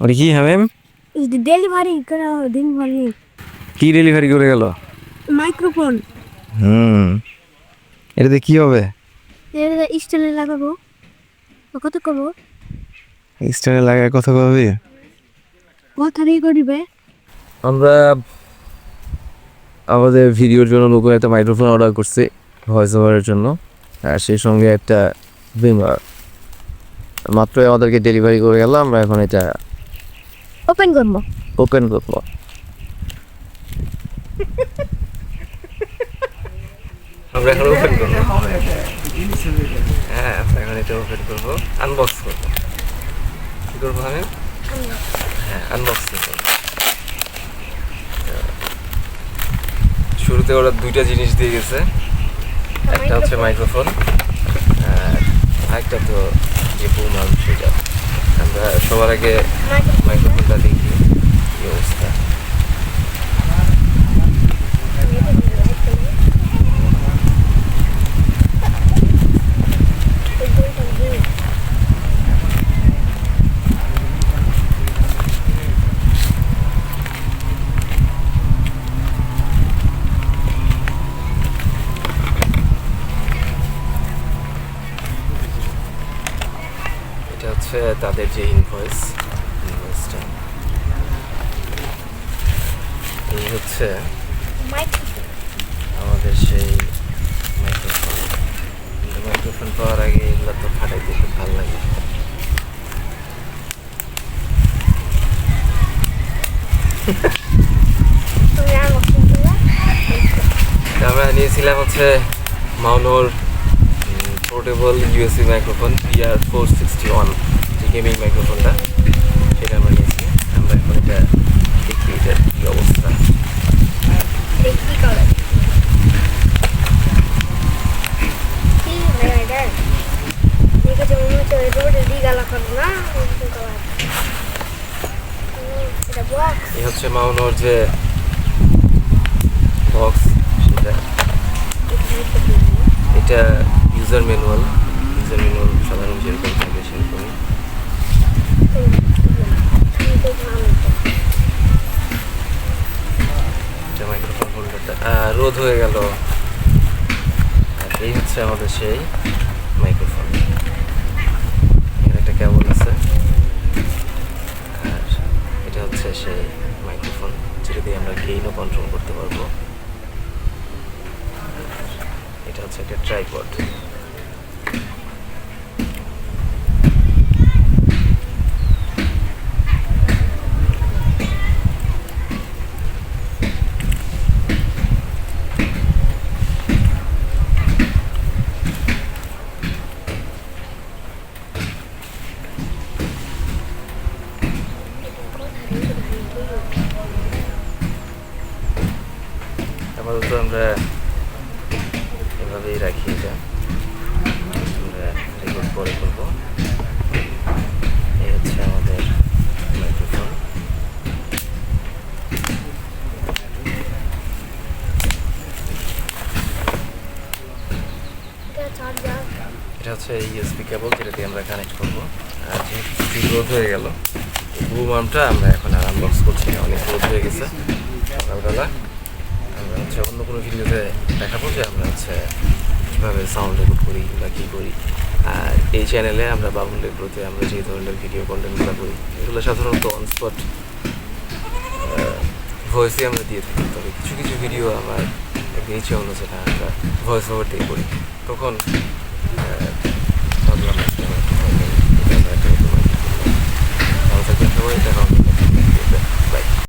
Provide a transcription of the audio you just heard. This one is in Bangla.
ওটা কি হামেম ডেলিভারি করা ডেলিভারি কি ডেলিভারি করে গেল? মাইক্রোফোন হুম। এটাতে কি হবে? স্টেলে লাগাবো। কত করব? স্টারে লাগায় কথা কবে কথা দিয়ে করিবে? আমরা আমাদের ভিডিওর জন্য নতুন একটা মাইক্রোফোন অর্ডার করছি ভয়েস ওভারের জন্য। আর সেই সঙ্গে একটা বিমার মাত্রই আমাদেরকে ডেলিভারি করে গেলাম আমরা এখন এটা ওপেন করব। ওপেন করব। আমরা এখন ওপেন করব। হ্যাঁ আমরা এখন এটা ওপেন করব। আনবক্স করব। কি করব আমি? হ্যাঁ আনবক্সিং করব। শুরুতে ওরা দুইটা জিনিস দিয়ে গেছে। একটা হচ্ছে মাইক্রোফোন আর আরেকটা তো যে বুমাল সেটা। আমরা সবার আগে মাইক্রোফোনটা দেখি কি অবস্থা এটা হচ্ছে তাদের যে ইনভয়েস ইনভয়েসটা এই হচ্ছে আমাদের সেই মাইক্রোফোন মাইক্রোফোন পাওয়ার আগে এগুলো তো ফাটাইতে খুব ভালো লাগে। আমরা নিয়েছিলাম হচ্ছে Maono portable USB microphone PR four sixty one যে গেমিং মাইক্রোফোনটা সেটা আমরা নিয়েছি। আমরা এখন এটা দেখি এটার কী অবস্থা। এই হচ্ছে মাউনোর যে বক্স সেটা। এটা ইউজার ম্যানুয়াল ইউজার ম্যানুয়াল সাধারণ যেরকম থাকে সেরকমই এটা মাইক্রোফোন হোল্ডারটা হয়ে গেল। এই হচ্ছে আমাদের সেই মাইক্রোফোন এখানে একটা কেবল আছে। আর এটা হচ্ছে সেই মাইক্রোফোন যেটা দিয়ে আমরা গেইনও কন্ট্রোল করতে পারব। এটা হচ্ছে একটা ট্রাইপড আমরা এভাবেই রাখি এটা। আমরা রেকর্ড পরে করব। এই হচ্ছে আমাদের মাইক্রোফোন এটা হচ্ছে ইউএসবি কেবল যেটা দিয়ে আমরা কানেক্ট করব। আর যেহেতু গ্রোথ হয়ে গেল বুম আর্মটা আমরা এখন আর আনবক্স করছি অনেক গ্রোথ হয়ে গেছে। সকালবেলা আমরা হচ্ছে অন্য কোনো ভিডিওতে দেখাবো যে আমরা হচ্ছে কীভাবে সাউন্ড রেকর্ড করি বা কী করি। আর এই চ্যানেলে আমরা বাবুল রেকর্ডতে আমরা যে ধরনের ভিডিও কন্টেন্টগুলো করি, এগুলো সাধারণত অন স্পট ভয়েসে আমরা দিয়ে থাকি। তবে কিছু কিছু ভিডিও আমার ইচ্ছে হলো যেটা আমরা ভয়েস ওভার দিয়ে করি। তখন ভাবলাম